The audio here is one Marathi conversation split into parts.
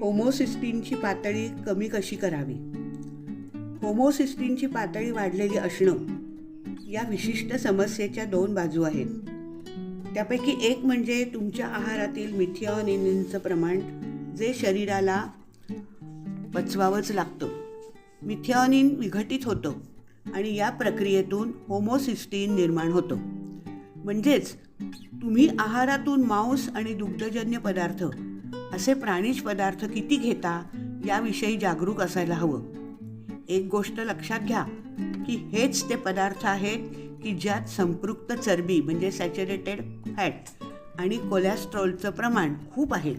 होमोसिस्टीनची पातळी कमी कशी करावी? होमोसिस्टीनची पातळी वाढलेली असणं या विशिष्ट समस्येच्या दोन बाजू आहेत. त्यापैकी एक म्हणजे तुमच्या आहारातील मिथिऑनिनचं प्रमाण जे शरीराला पचवावंच लागतं. मिथिऑनिन विघटित होतं आणि या प्रक्रियेतून होमोसिस्टीन निर्माण होतं. म्हणजेच तुम्ही आहारातून मांस आणि दुग्धजन्य पदार्थ असे प्राणीज पदार्थ किती घेता याविषयी जागरूक असायला हवं. एक गोष्ट लक्षात घ्या की हेच ते पदार्थ आहेत की ज्यात संपृक्त चरबी म्हणजे सॅच्युरेटेड फॅट आणि कोलेस्ट्रॉलचं प्रमाण खूप आहे.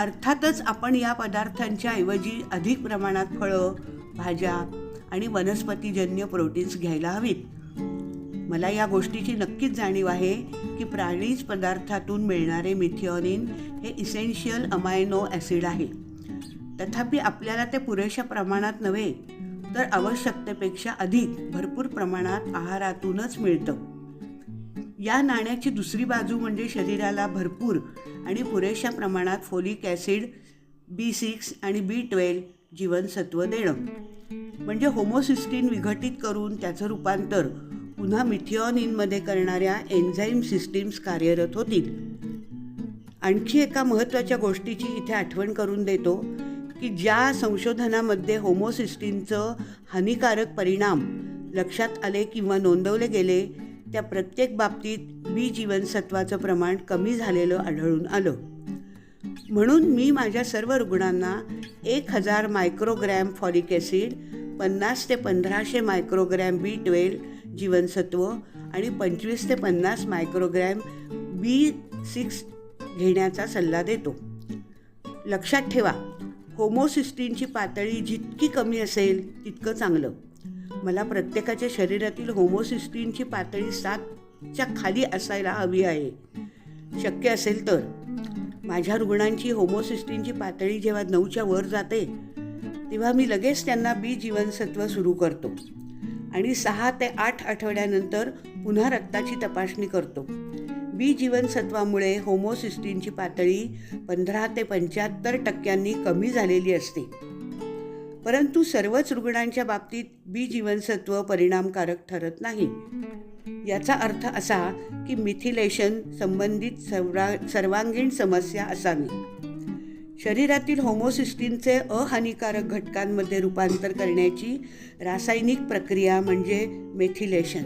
अर्थातच आपण या पदार्थांच्या ऐवजी अधिक प्रमाणात फळं भाज्या आणि वनस्पतीजन्य प्रोटीन्स घ्यायला हवीत. मला या गोष्टीची नक्कीच जाणीव आहे की प्राणीज पदार्थातून मिळणारे मिथिऑनिन हे इसेन्शियल अमायनो ॲसिड आहे. तथापि आपल्याला ते पुरेशा प्रमाणात नव्हे तर आवश्यकतेपेक्षा अधिक भरपूर प्रमाणात आहारातूनच मिळतं. या नाण्याची दुसरी बाजू म्हणजे शरीराला भरपूर आणि पुरेशा प्रमाणात फोलिक ॲसिड बी सिक्स आणि बी ट्वेल्व जीवनसत्व देणं. म्हणजे होमोसिस्टीन विघटित करून त्याचं रूपांतर पुन्हा मिथिऑनिनमध्ये करणाऱ्या एन्झाईम सिस्टीम्स कार्यरत होतील. आणखी एका महत्त्वाच्या गोष्टीची इथे आठवण करून देतो की ज्या संशोधनामध्ये होमोसिस्टीनचं हानिकारक परिणाम लक्षात आले किंवा नोंदवले गेले त्या प्रत्येक बाबतीत बी जीवनसत्वाचं प्रमाण कमी झालेलं आढळून आलं. म्हणून मी माझ्या सर्व रुग्णांना एक हजार मायक्रोग्रॅम फॉलिक ॲसिड पन्नास ते पंधराशे मायक्रोग्रॅम बी ट्वेल्व जीवनसत्व आणि पंचवीस ते पन्नास मायक्रोग्रॅम बी सिक्स घेण्याचा सल्ला देतो. लक्षात ठेवा होमोसिस्टीनची पातळी जितकी कमी असेल तितकं चांगलं. मला प्रत्येकाच्या शरीरातील होमोसिस्टीनची पातळी सातच्या खाली असायला हवी आहे. शक्य असेल तर. माझ्या रुग्णांची होमोसिस्टीनची पातळी जेव्हा नऊच्या वर जाते तेव्हा मी लगेच त्यांना बी जीवनसत्व सुरू करतो. आणि सहा ते आठ आठवड्यानंतर पुन्हा रक्ताची तपासणी करतो. बी जीवनसत्वामुळे होमोसिस्टीनची पातळी पंधरा ते पंच्याहत्तर टक्क्यांनी कमी झालेली असते. परंतु सर्वच रुग्णांच्या बाबतीत बी जीवनसत्व परिणामकारक ठरत नाही. याचा अर्थ असा की मिथिलेशन संबंधित सर्वा सर्वांगीण समस्या असावी. शरीरातील होमोसिस्टीनचे अहानिकारक घटकांमध्ये रूपांतर करण्याची रासायनिक प्रक्रिया म्हणजे मेथिलेशन.